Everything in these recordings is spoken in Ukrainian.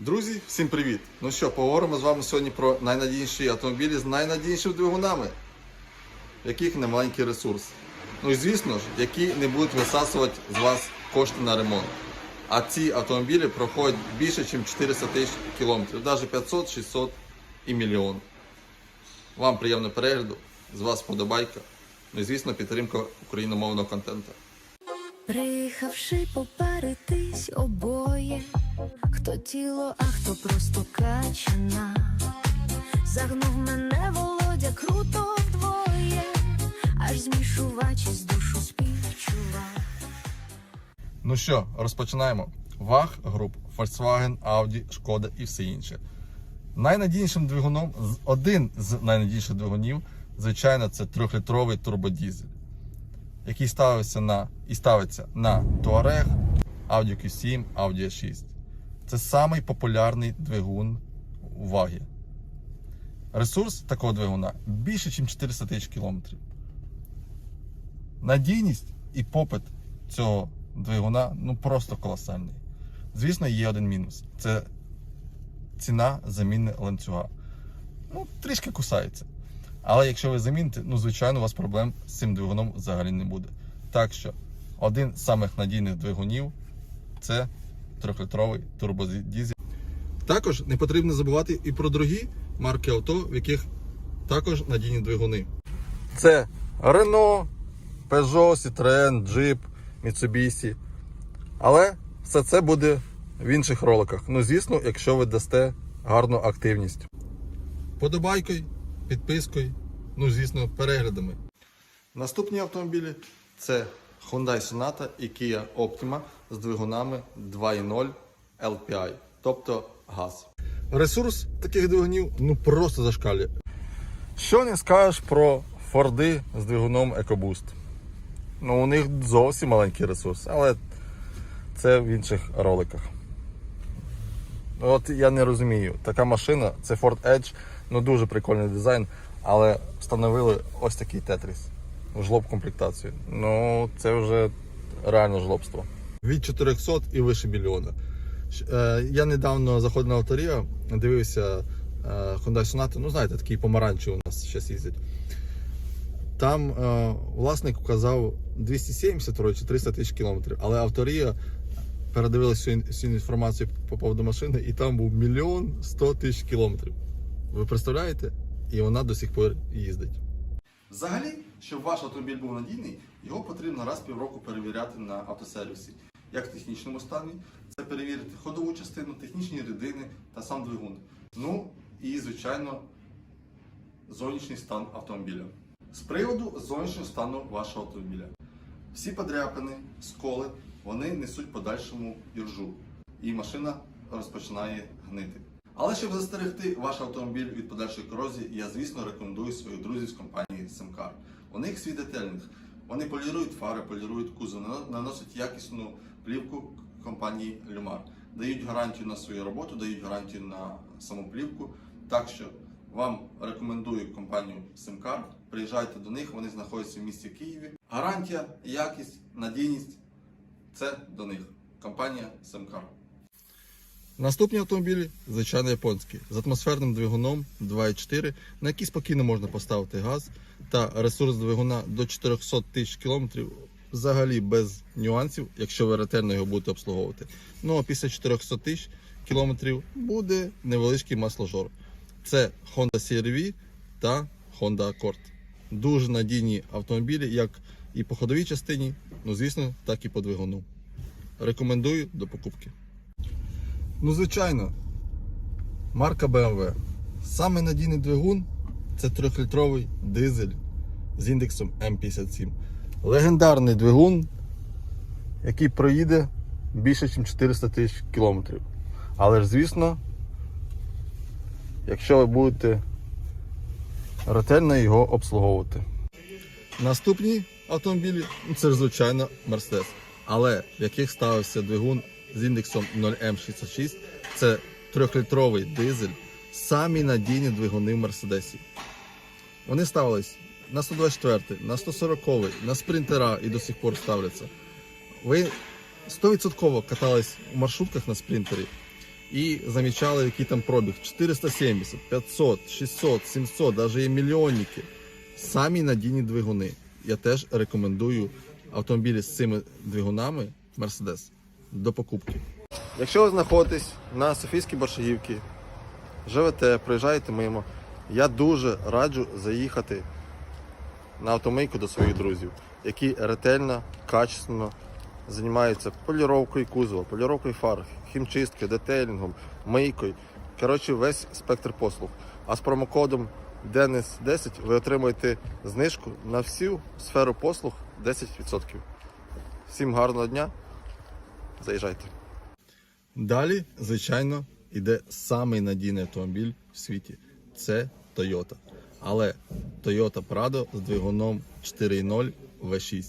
Друзі, всім привіт! Ну що, поговоримо з вами сьогодні про найнадійніші автомобілі з найнадійнішими двигунами, в яких немаленький ресурс. Ну і звісно ж, які не будуть висасувати з вас кошти на ремонт. А ці автомобілі проходять більше, ніж 400 тисяч кілометрів, навіть 500, 600 і мільйон. Вам приємного перегляду, з вас вподобайка. Ну і звісно, підтримка україномовного контенту. Приїхавши попаритись обоє, хто тіло, а хто просто качана. Загнув мене володя круто вдвоє, аж змішувачись душу співчував. Ну що, розпочинаємо. ВАГ груп, Volkswagen, Audi, Шкода і все інше. Найнадійнішим двигуном, один з найнадійніших двигунів, звичайно, це 3-літровий турбодізель, який ставився на і ставиться на Touareg, Audi Q7, Audi A6. Це самий популярний двигун у ВАГі. Ресурс такого двигуна більше, ніж 400 тисяч кілометрів. Надійність і попит цього двигуна ну просто колосальний. Звісно, є один мінус: це ціна заміни ланцюга. Ну, трішки кусається. Але якщо ви заміните, ну звичайно, у вас проблем з цим двигуном взагалі не буде. Так що один з самих надійних двигунів це 3-літровий турбодізель. Також не потрібно забувати і про другі марки авто, в яких також надійні двигуни. Це Renault, Peugeot, Citroën, Jeep, Mitsubishi. Але все це буде в інших роликах. Ну, звісно, якщо ви дасте гарну активність. Подобайкою, підпискою, ну, звісно, переглядами. Наступні автомобілі це Hyundai Sonata і Kia Optima з двигунами 2.0 LPI, тобто газ. Ресурс таких двигунів ну просто зашкалює. Що не скажеш про Форди з двигуном EcoBoost? Ну, у них зовсім маленький ресурс, але це в інших роликах. От я не розумію, така машина, це Ford Edge, ну дуже прикольний дизайн, але встановили ось такий тетріс. Жлоб комплектацію. Ну, це вже реально жлобство. Від 400 і вище мільйона. Е, Я недавно заходив на авторія, дивився е, Hyundai Sonata, ну знаєте, такий помаранчевий у нас зараз їздять. Там е, власник вказав 270 чи 300 тисяч кілометрів, але авторія передивилася всю, всю інформацію по поводу машини, і там був мільйон 100 тисяч кілометрів. Ви представляєте? І вона до сих пор їздить. Взагалі, щоб ваш автомобіль був надійний, його потрібно раз півроку перевіряти на автосервісі. Як в технічному стані, це перевірити ходову частину, технічні рідини та сам двигун. Ну і, звичайно, зовнішній стан автомобіля. З приводу зовнішнього стану вашого автомобіля. Всі подряпини, сколи, вони несуть подальшому іржу, і машина розпочинає гнити. Але щоб застерегти ваш автомобіль від подальшої корозії, я звісно рекомендую своїх друзів з компанії Семкар. У них свій детельник. Вони полірують фари, полірують кузов, наносять якісну плівку компанії Люмар. Дають гарантію на свою роботу, дають гарантію на саму плівку. Так що вам рекомендую компанію Семкар. Приїжджайте до них, вони знаходяться в місті Києві. Гарантія, якість, надійність це до них. Компанія Семкар. Наступні автомобілі, звичайно, японські, з атмосферним двигуном 2.4, на який спокійно можна поставити газ та ресурс двигуна до 400 тисяч кілометрів взагалі без нюансів, якщо ви ретельно його будете обслуговувати. Ну а після 400 тисяч кілометрів буде невеличкий масложор. Це Honda CR-V та Honda Accord. Дуже надійні автомобілі, як і по ходовій частині, ну звісно, так і по двигуну. Рекомендую до покупки. Ну, звичайно, марка BMW. Самий надійний двигун це 3-літровий дизель з індексом М57. Легендарний двигун, який проїде більше, ніж 400 тисяч кілометрів. Але ж, звісно, якщо ви будете ретельно його обслуговувати. Наступні автомобілі ну, це ж звичайно Mercedes. Але в яких ставився двигун з індексом 0М66, це 3-літровий дизель, самі надійні двигуни в Мерседесі. Вони ставились на 124, на 140, на спринтера і до сих пор ставляться. Ви 100% катались у маршрутках на спринтері. і замічали, який там пробіг. 470, 500, 600, 700, навіть є мільйонники. Самі надійні двигуни. Я теж рекомендую автомобілі з цими двигунами Mercedes до покупки. Якщо ви знаходитесь на Софійській Боршагівці, живете, приїжджаєте мимо, я дуже раджу заїхати на автомийку до своїх друзів, які ретельно, качественно займаються поліровкою кузова, поліровкою фар, хімчисткою, детейлінгом, мийкою. Коротше, весь спектр послуг. А з промокодом DENIS10 ви отримаєте знижку на всю сферу послуг 10%. Всім гарного дня. Заїжджайте. Далі, звичайно, йде самий надійний автомобіль в світі. Це Toyota. Але Toyota Prado з двигуном 4.0 V6.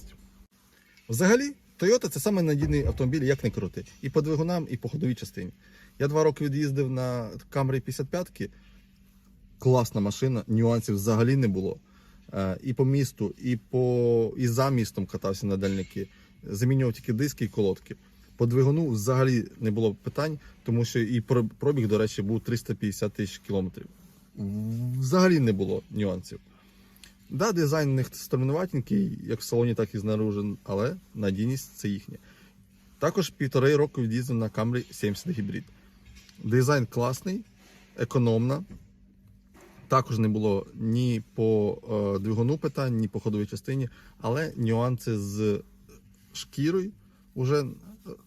Взагалі, Toyota це самий надійний автомобіль, як не крути. І по двигунам, і по ходовій частині. Я два роки від'їздив на Camry 55 Класна машина, нюансів взагалі не було. Е, І по місту, і по і за містом катався на дальняки. Замінював тільки диски і колодки. По двигуну взагалі не було питань, тому що і про- пробіг, до речі, був 350 тисяч кілометрів. Взагалі не було нюансів. Да, дизайн у них стороноватенький, як в салоні, так і знаружи, але надійність це їхня. Також півтори року від'їздив на Camry 70 гібрид. Дизайн класний, економна. Також не було ні по е, двигуну питань, ні по ходовій частині, але нюанси з шкірою. Уже е,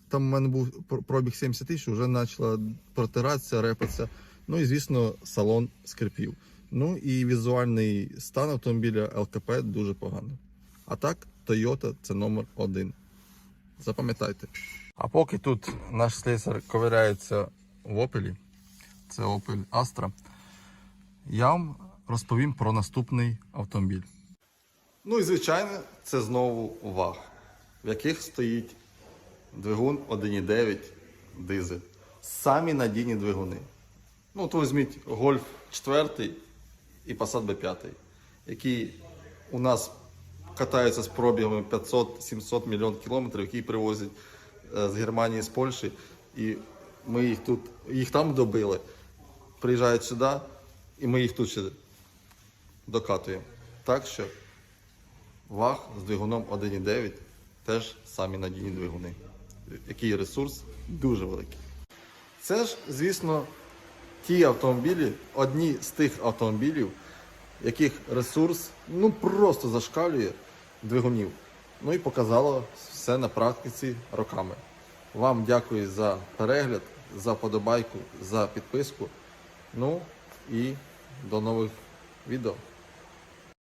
там у мене був пр- пробіг 70 тисяч, вже почала протиратися, репатися. Ну і звісно, салон скрипів. Ну і візуальний стан автомобіля ЛКП дуже поганий. А так, Toyota це номер один. Запам'ятайте. А поки тут наш слесар ковиряється в Opel, це Opel Astra, я вам розповім про наступний автомобіль. Ну і звичайно, це знову ВАГ, в яких стоїть двигун 1.9 дизель. Самі надійні двигуни. Ну, то візьміть Golf 4 і Passat B5, які у нас катаються з пробігами 500-700 мільйон кілометрів, які привозять е, з Германії, з Польщі. І ми їх тут, їх там добили. Приїжджають сюди, і ми їх тут ще докатуємо. Так що ВАГ з двигуном 1.9 теж самі надійні двигуни. Який ресурс дуже великий. Це ж, звісно, ті автомобілі, одні з тих автомобілів, яких ресурс ну просто зашкалює двигунів. Ну і показало все на практиці роками. Вам дякую за перегляд, за подобайку, за підписку. Ну і до нових відео.